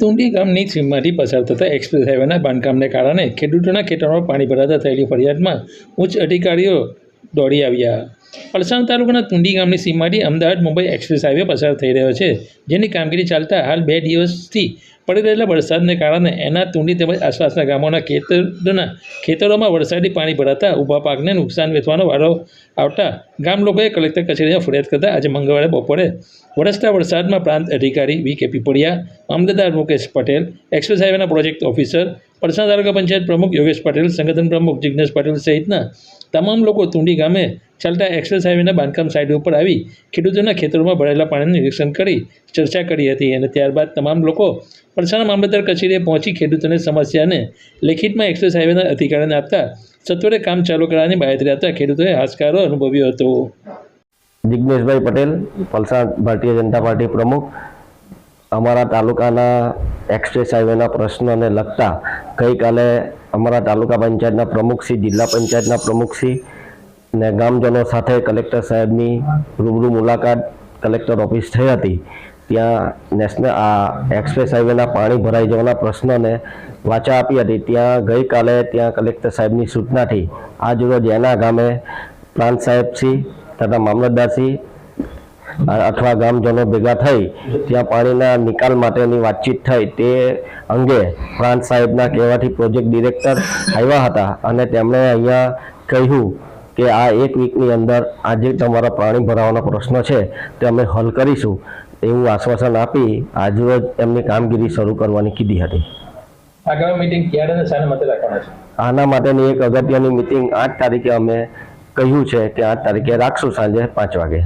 તુંડી ગામની સીમમાંથી પસાર થતા એક્સપ્રેસ હાઈવેના બાંધકામને કારણે ખેડૂતોના ખેતરોમાં પાણી ભરાતા થયેલી ફરિયાદમાં ઉચ્ચ અધિકારીઓ દોડી આવ્યા. પલસાણ તાલુકાના તુંડી ગામની સીમમાંથી અમદાવાદ મુંબઈ એક્સપ્રેસ હાઈવે પસાર થઈ રહ્યો છે, જેની કામગીરી ચાલતા હાલ બે દિવસથી પડી રહેલા વરસાદને કારણે એના તુંડી તેમજ આસપાસના ગામોના ખેતરોના ખેતરોમાં વરસાદી પાણી ભરાતા ઊભા પાકને નુકસાન વેઠવાનો વારો આવતા ગામ લોકોએ કલેક્ટર કચેરીમાં ફરિયાદ કરતા આજે મંગળવારે બપોરે વરસતા વરસાદમાં પ્રાંત અધિકારી વી કે પીપળિયા મામલતદાર મુકેશ પટેલ, એક્સપ્રેસ હાઈવેના પ્રોજેક્ટ ઓફિસર પલસાણ તાલુકા પંચાયત પ્રમુખ યોગેશ પટેલ, સંગઠન પ્રમુખ જિજ્ઞેશ પટેલ સહિતના તમામ લોકો તુંડી ગામે ચાલતા એક્સપ્રેસ હાઈવેના બાંધકામ સાઇટ ઉપર આવી ખેડૂતોના ખેતરોમાં ભરાયેલા પાણીનું નિરીક્ષણ કરી ચર્ચા કરી હતી અને ત્યારબાદ તમામ લોકો પલસાણા મામલતદાર કચેરીએ પહોંચી ખેડૂતોની સમસ્યાને લેખિતમાં એક્સપ્રેસ હાઈવેના અધિકારીને આપતા સત્વરે કામ ચાલુ કરવાની બાયતરી આપતા ખેડૂતોએ હાશકારો અનુભવ્યો હતો. જિજ્ઞેશભાઈ પટેલ, પલસાડ ભારતીય જનતા પાર્ટી પ્રમુખ. અમારા તાલુકાના એક્સપ્રેસ હાઈવેના પ્રશ્નોને લગતા ગઈકાલે અમારા તાલુકા પંચાયતના પ્રમુખશ્રી જિલ્લા પંચાયતના પ્રમુખશ્રી ને ગામજનો સાથે કલેક્ટર સાહેબની રૂબરૂ મુલાકાત કલેક્ટર ઓફિસ થઈ હતી. ત્યાં નેશનલ, આ એક્સપ્રેસ હાઈવેના પાણી ભરાઈ જવાના પ્રશ્નોને વાચા આપી હતી. ત્યાં ગઈકાલે ત્યાં કલેક્ટર સાહેબની સૂચનાથી આજરોજ એના ગામે પ્રાંત સાહેબશ્રી તથા મામલતદારશ્રી અથવા ગામજનો ભેગા થઈ ત્યાં પાણીના નિકાલ માટેની વાતચીત થઈ તે અંગે પ્રાંત સાહેબના કહેવાથી પ્રોજેક્ટ ડિરેક્ટર આવ્યા હતા અને તેમણે અહીંયા કહ્યું કે આ એક વીકની અંદર આજે તમારા પાણી ભરાવાનો પ્રશ્ન છે તે અમે હલ કરીશું. એવું આશ્વાસન આપી આજરોજ એમની કામગીરી શરૂ કરવાની કીધી હતી. આગામી મિટિંગ ક્યારે અને શાના માટે રાખવાના છે? આના માટેની એક અગત્યની મિટિંગ આઠ તારીખે અમે કહ્યું છે કે આઠ તારીખે રાખશું સાંજે પાંચ વાગે.